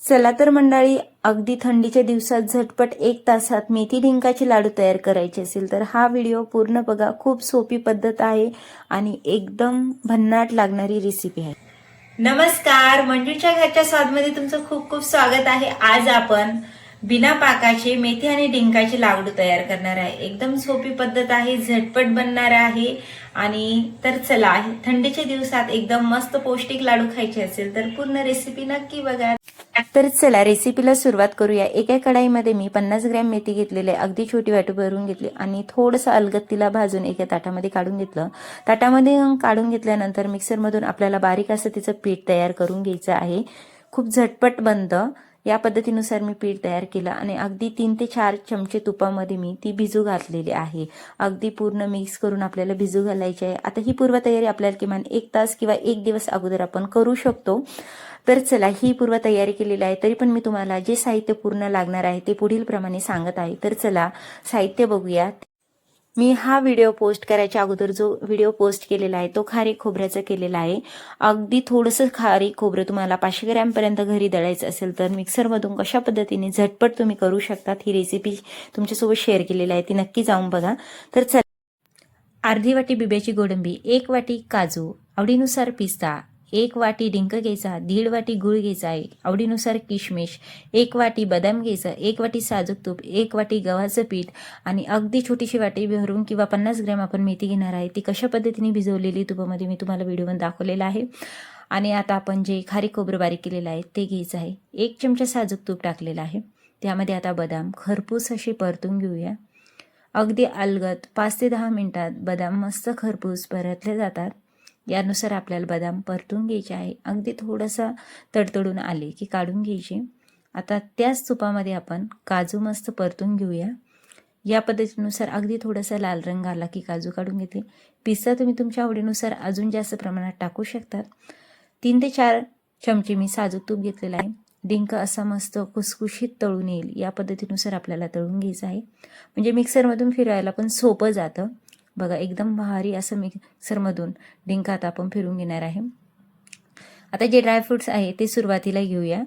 चला तर मंडळी अगदी थंडीच्या दिवसात झटपट एक तासात मेथी डिंकाचे लाडू तयार करायचे असेल तर हा व्हिडिओ पूर्ण बघा. खूप सोपी पद्धत आहे आणि एकदम भन्नाट लागणारी रेसिपी आहे. नमस्कार. मंजूच्या घरच्या स्वादमध्ये तुमचं खूप खूप स्वागत आहे. आज आपण बिना पाकाचे मेथी आणि डिंकाचे लाडू तयार करणार आहे. एकदम सोपी पद्धत आहे झटपट बनणार आहे. आणि तर चला थंडीच्या दिवसात एकदम मस्त पौष्टिक लाडू खायचे असेल तर पूर्ण रेसिपी नक्की बघा. तर चला रेसिपीला सुरुवात करूया. एका कढाईमध्ये मी पन्नास ग्रॅम मेथी घेतलेली आहे. अगदी छोटी वाटी भरून घेतली. आणि थोडंसं अलगत तिला भाजून एका ताटामध्ये काढून घेतलं. ताटामध्ये काढून घेतल्यानंतर मिक्सरमधून आपल्याला बारीक असं तिचं पीठ तयार करून घ्यायचं आहे. खूप झटपट बनतं या पद्धतीनुसार मी पीठ तयार केलं आणि अगदी तीन ते चार चमचे तुपामध्ये मी ती भिजू घातलेली आहे. अगदी पूर्ण मिक्स करून आपल्याला भिजू घालायची आहे. आता ही पूर्वतयारी आपल्याला किमान एक तास किंवा एक दिवस अगोदर आपण करू शकतो. तर चला ही पूर्व तयारी केलेली आहे. तरी पण मी तुम्हाला जे साहित्य पूर्ण लागणार आहे ते पुढील प्रमाणे सांगत आहे. तर चला साहित्य बघूया. मी हा व्हिडिओ पोस्ट करायच्या अगोदर जो व्हिडिओ पोस्ट केलेला आहे तो खारी खोबऱ्याचा केलेला आहे. अगदी थोडंसं खारी खोबरं तुम्हाला पाचशे ग्रॅमपर्यंत घरी दळायचं असेल तर मिक्सरमधून कशा पद्धतीने झटपट तुम्ही करू शकतात ही रेसिपी तुमच्यासोबत शेअर केलेली आहे ती नक्की जाऊन बघा. तर चला. अर्धी वाटी बिब्याची गोडंबी एक वाटी काजू आवडीनुसार पिस्ता एक वाटी डिंक घ्यायचा दीड वाटी गूळ घ्यायचा आहे आवडीनुसार किशमिश एक वाटी बदाम घ्यायचा एक वाटी साजूक तूप एक वाटी गव्हाचं पीठ आणि अगदी छोटीशी वाटी भरून किंवा पन्नास ग्रॅम आपण मेथी घेणार आहे ती कशा पद्धतीने भिजवलेली तुपामध्ये मी तुम्हाला व्हिडिओमध्ये दाखवलेला आहे. आणि आता आपण जे खारी खोबरं बारीक केलेलं आहे ते घ्यायचं आहे. एक चमचा साजूक तूप टाकलेलं आहे. त्यामध्ये आता बदाम खरपूस असे परतून घेऊया. अगदी अलगत पाच ते दहा मिनटात बदाम मस्त खरपूस परतले जातात. यानुसार आपल्याला बदाम परतून घ्यायचे आहे. अगदी थोडंसं तडतडून आले की काढून घ्यायचे. आता त्याच तुपामध्ये आपण काजू मस्त परतून घेऊया. या पद्धतीनुसार अगदी थोडासा लाल रंग आला की काजू काढून घेते. पिस्ता तुम्ही तुमच्या आवडीनुसार अजून जास्त प्रमाणात टाकू शकतात. तीन ते चार चमचे मी साजूक तूप घेतलेलं आहे. डिंक असा मस्त खुसखुशीत तळून येईल. या पद्धतीनुसार आपल्याला तळून घ्यायचं आहे. म्हणजे मिक्सरमधून फिरवायला पण सोपं जातं. बघा एकदम भारी असं मिक्सरमधून डिंक आता आपण फिरून घेणार आहे. आता जे ड्रायफ्रूट्स आहे ते सुरुवातीला घेऊया.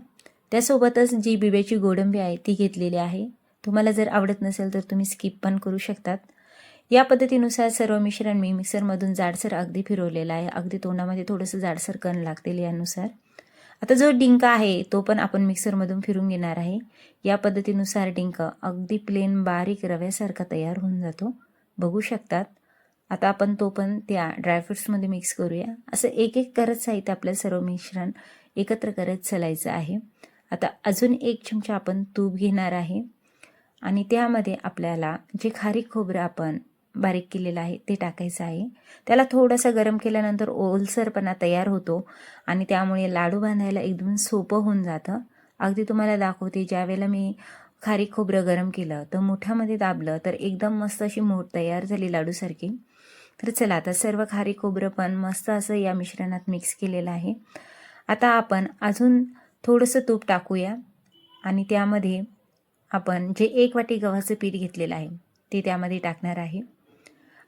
त्यासोबतच जी बिब्याची गोडंबी आहे ती घेतलेली आहे. तुम्हाला जर आवडत नसेल तर तुम्ही स्किप पण करू शकतात. या पद्धतीनुसार सर्व मिश्रण मी मिक्सरमधून जाडसर अगदी फिरवलेलं आहे. अगदी तोंडामध्ये थोडंसं जाडसर कण लागतील यानुसार. आता जो डिंक आहे तो पण आपण मिक्सरमधून फिरून घेणार आहे. या पद्धतीनुसार डिंक अगदी प्लेन बारीक रव्यासारखा तयार होऊन जातो. बघू शकतात. आता आपण तो पण त्या ड्रायफ्रुट्समध्ये मिक्स करूया. असं एक एक करत साहित्य आपलं सर्व मिश्रण एकत्र करत चलायचं आहे. आता अजून एक चमचा आपण तूप घेणार आहे. आणि त्यामध्ये आपल्याला जे खारीक खोबरं आपण बारीक केलेलं आहे ते टाकायचं आहे. त्याला थोडासा गरम केल्यानंतर ओलसरपणा तयार होतो. आणि त्यामुळे लाडू बांधायला एकदम सोपं होऊन जातं. अगदी तुम्हाला दाखवते ज्यावेळेला मी खारीक खोबरं गरम केलं तर मोठ्यामध्ये दाबलं तर एकदम मस्त अशी मोठ तयार झाली लाडूसारखी. तर चला आता सर्व खारी खोबरं पण मस्त असं या मिश्रणात मिक्स केलेलं आहे. आता आपण अजून थोडंसं तूप टाकूया आणि त्यामध्ये आपण जे एक वाटी गव्हाचं पीठ घेतलेलं आहे ते त्यामध्ये टाकणार आहे.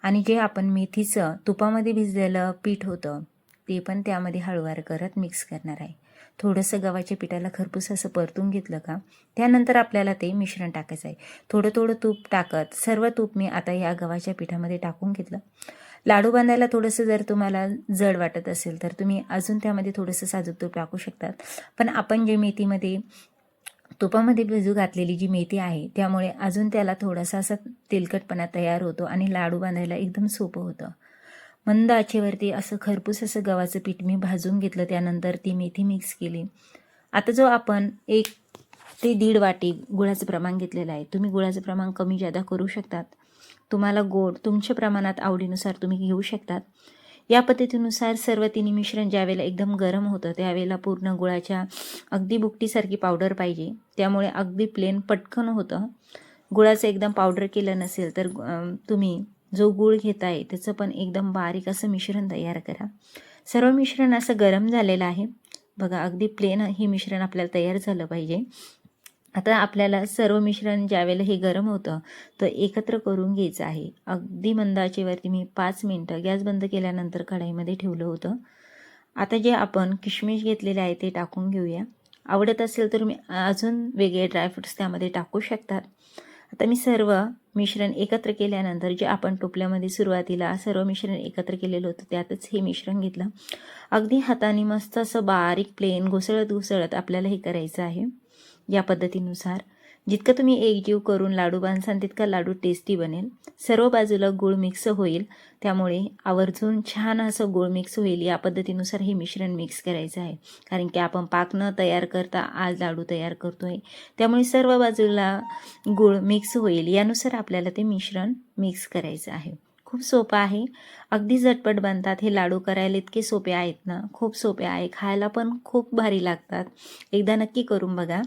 आणि जे आपण मेथीचं तुपामध्ये भिजलेलं पीठ होतं ते पण त्यामध्ये हळूवार करत मिक्स करणार आहे. थोडंसं गव्हाच्या पिठाला खरपूस असं परतून घेतलं का? त्यानंतर आपल्याला ते मिश्रण टाकायचं आहे. थोडं थोडं तूप टाकत सर्व तूप मी आता या गव्हाच्या पिठामध्ये टाकून घेतलं. लाडू बांधायला थोडंसं जर तुम्हाला जड वाटत असेल तर तुम्ही अजून त्यामध्ये थोडंसं साजूक तूप टाकू शकतात. पण आपण जे मेथीमध्ये तुपामध्ये भिजू घातलेली जी मेथी आहे त्यामुळे अजून त्याला थोडासा असा तेलकटपणा तयार होतो आणि लाडू बांधायला एकदम सोपं होतं. मंद आचेवरती असं खरपूस असं गव्हाचं पीठ मी भाजून घेतलं त्यानंतर ती मेथी मिक्स केली. आता जो आपण एक ते दीड वाटी गुळाचं प्रमाण घेतलेलं आहे तुम्ही गुळाचं प्रमाण कमी जादा करू शकतात. तुम्हाला गोड तुमच्या प्रमाणात आवडीनुसार तुम्ही घेऊ शकतात. या पद्धतीनुसार सर्व तिन्ही मिश्रण ज्यावेळेला एकदम गरम होतं त्यावेळेला पूर्ण गुळाच्या अगदी बुकटीसारखी पावडर पाहिजे. त्यामुळे अगदी प्लेन पटकन होतं. गुळाचं एकदम पावडर केलं नसेल तर तुम्ही जो गूळ घेत आहे त्याचं पण एकदम बारीक असं मिश्रण तयार करा. सर्व मिश्रण असं गरम झालेलं आहे. बघा अगदी प्लेन हे मिश्रण आपल्याला तयार झालं पाहिजे. आता आपल्याला सर्व मिश्रण ज्यावेळेला हे गरम होतं तर एकत्र करून घ्यायचं आहे. अगदी मंदाचेवरती मी पाच मिनटं गॅस बंद केल्यानंतर कढाईमध्ये ठेवलं होतं. आता जे आपण किशमिश घेतलेले आहे ते टाकून घेऊया. आवडत असेल तर मी अजून वेगळे ड्रायफ्रुट्स त्यामध्ये टाकू शकतात आता मी सर्व मिश्रण एकत्र केल्यानंतर जे आपण टोपल्यामध्ये सुरुवातीला सर्व मिश्रण एकत्र केलेलं होतं त्यातच हे मिश्रण घेतलं. अगदी हाताने मस्त असं बारीक प्लेन घुसळत घुसळत आपल्याला हे करायचं आहे. या पद्धतीनुसार जितकं तुम्ही एकजीव करून लाडू बांधसान तितका लाडू टेस्टी बनेल. सर्व बाजूला गूळ मिक्स होईल. त्यामुळे आवर्जून छान असं गूळ मिक्स होईल. या पद्धतीनुसार हे मिश्रण मिक्स करायचं आहे. कारण की आपण पाक न तयार करता आज लाडू तयार करतोय. त्यामुळे सर्व बाजूला गूळ मिक्स होईल. यानुसार आपल्याला ते मिश्रण मिक्स करायचं आहे. खूप सोपं आहे. अगदी झटपट बनतात. हे लाडू करायला इतके सोपे आहेत ना. खूप सोपे आहे. खायला पण खूप भारी लागतात. एकदा नक्की करून बघा.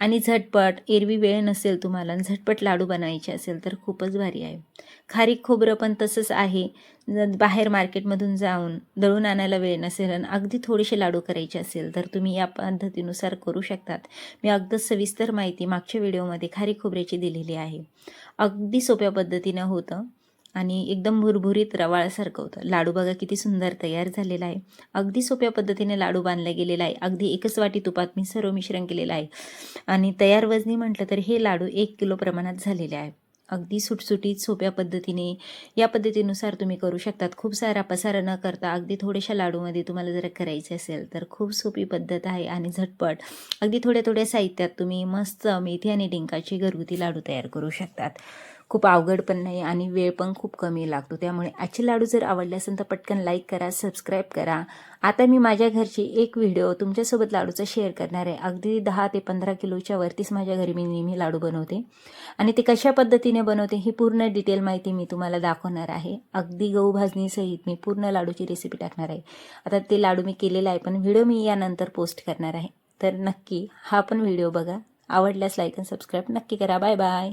आणि झटपट एरवी वेळ नसेल तुम्हाला झटपट लाडू बनायचे असेल तर खूपच भारी आहे. खारीक खोबरं पण तसंच आहे. बाहेर मार्केटमधून जाऊन दळून आणायला वेळ नसेल आणि अगदी थोडेसे लाडू करायचे असेल तर तुम्ही या पद्धतीनुसार करू शकतात. मी अगदी सविस्तर माहिती मागच्या व्हिडिओमध्ये खारीक खोबऱ्याची दिलेली आहे. अगदी सोप्या पद्धतीनं होतं. आणि एकदम भुरभुरीत रवाळासारखं होतं. लाडू बघा किती सुंदर तयार झालेला आहे. अगदी सोप्या पद्धतीने लाडू बांधला गेलेला आहे. अगदी एकच वाटी तुपात मी सर्व मिश्रण केलेलं आहे. आणि तयार वजनी म्हटलं तर हे लाडू एक किलो प्रमाणात झालेले आहे. अगदी सुटसुटीत सोप्या पद्धतीने या पद्धतीनुसार तुम्ही करू शकतात. खूप सारा पसारा न करता अगदी थोड्याशा लाडूमध्ये तुम्हाला जर करायचे असेल तर खूप सोपी पद्धत आहे आणि झटपट. अगदी थोड्या थोड्या साहित्यात तुम्ही मस्त मेथी आणि डिंकाचे घरगुती लाडू तयार करू शकतात. खूप अवघड पण नाही आणि वेळ पण खूप कमी लागतो. त्यामुळे आजचे लाडू जर आवडले असेल तर पटकन लाईक करा सबस्क्राईब करा. आता मी माझ्या घरची एक व्हिडिओ तुमच्यासोबत लाडूचा शेअर करणार आहे. अगदी दहा ते पंधरा किलोच्या वरतीच माझ्या घरी मी नेहमी लाडू बनवते. आणि ते कशा पद्धतीने बनवते ही पूर्ण डिटेल माहिती मी तुम्हाला दाखवणार आहे. अगदी गहू भाजणीसहित मी पूर्ण लाडूची रेसिपी टाकणार आहे. आता ते लाडू मी केलेला आहे पण व्हिडिओ मी यानंतर पोस्ट करणार आहे. तर नक्की हा पण व्हिडिओ बघा. आवडल्यास लाईक आणि सबस्क्राईब नक्की करा. Bye bye